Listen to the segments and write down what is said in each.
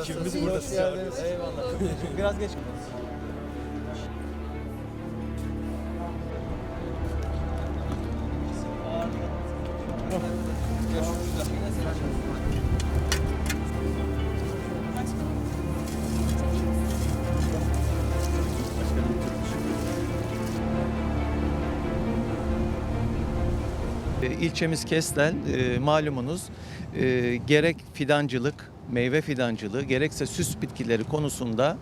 Ekibimiz burada sizi arıyor. Eyvallah. Biraz geç. İlçemiz Kestel e, malumunuz e, gerek fidancılık, meyve fidancılığı gerekse süs bitkileri konusunda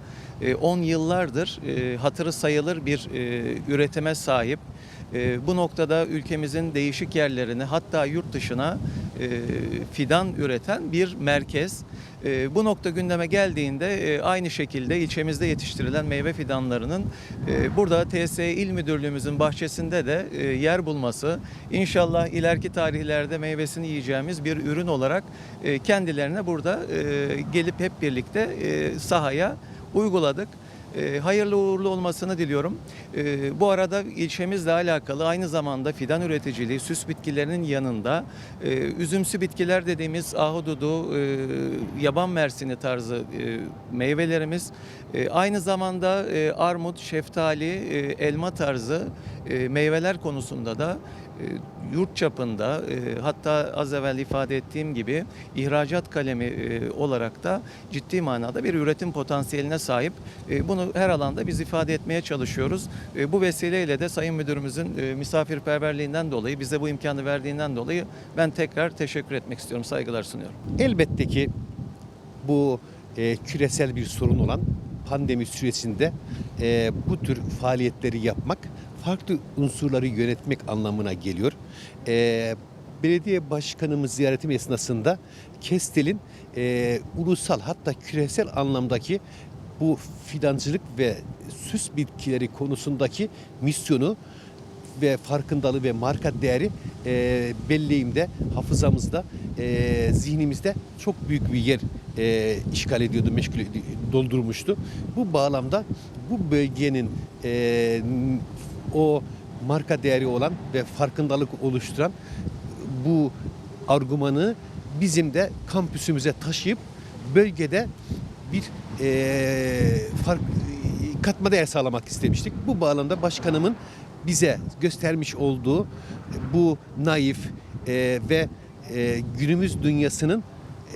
10 yıllardır e, hatırı sayılır bir e, üretime sahip. E, Bu noktada ülkemizin değişik yerlerine hatta yurt dışına e, fidan üreten bir merkez. E, Bu nokta gündeme geldiğinde e, aynı şekilde ilçemizde yetiştirilen meyve fidanlarının e, burada TSE İl Müdürlüğümüzün bahçesinde de e, yer bulması inşallah ileriki tarihlerde meyvesini yiyeceğimiz bir ürün olarak e, kendilerine burada e, gelip hep birlikte e, sahaya uyguladık. E, Hayırlı uğurlu olmasını diliyorum. E, Bu arada ilçemizle alakalı aynı zamanda fidan üreticiliği, süs bitkilerinin yanında e, üzümsü bitkiler dediğimiz ahududu, e, yaban mersini tarzı e, meyvelerimiz, aynı zamanda armut, şeftali, elma tarzı meyveler konusunda da yurt çapında e, hatta az evvel ifade ettiğim gibi ihracat kalemi e, olarak da ciddi manada bir üretim potansiyeline sahip. E, Bunu her alanda biz ifade etmeye çalışıyoruz. E, Bu vesileyle de Sayın Müdürümüzün e, misafirperverliğinden dolayı, bize bu imkanı verdiğinden dolayı ben tekrar teşekkür etmek istiyorum, saygılar sunuyorum. Elbette ki bu e, küresel bir sorun olan pandemi süresinde e, bu tür faaliyetleri yapmak farklı unsurları yönetmek anlamına geliyor. E, belediye başkanımız ziyaretim esnasında Kestel'in e, ulusal hatta küresel anlamdaki bu fidancılık ve süs bitkileri konusundaki misyonu ve farkındalığı ve marka değeri e, belleğimde, hafızamızda, e, zihnimizde çok büyük bir yer e, işgal ediyordu, meşgul doldurmuştu. Bu bağlamda bu bölgenin e, o marka değeri olan ve farkındalık oluşturan bu argümanı bizim de kampüsümüze taşıyıp bölgede bir e, fark katma değer sağlamak istemiştik. Bu bağlamda başkanımın bize göstermiş olduğu bu naif e, ve e, günümüz dünyasının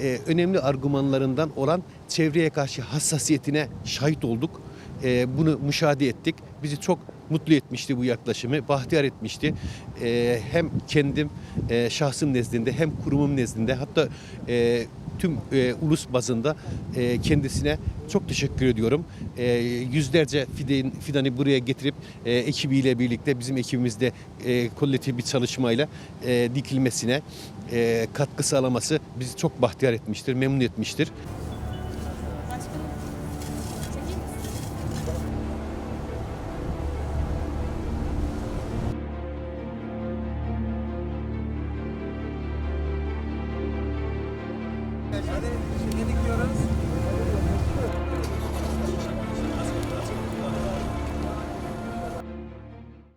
e, önemli argümanlarından olan çevreye karşı hassasiyetine şahit olduk. E, bunu müşahede ettik. Bizi çok mutlu etmişti bu yaklaşımı, bahtiyar etmişti. E, hem kendim e, şahsım nezdinde hem kurumum nezdinde hatta e, tüm e, ulus bazında e, kendisine çok teşekkür ediyorum. E, yüzlerce fidan, fidanı buraya getirip e, ekibiyle birlikte bizim ekibimizde e, kolektif bir çalışmayla e, dikilmesine e, katkı sağlaması bizi çok bahtiyar etmiştir, memnun etmiştir.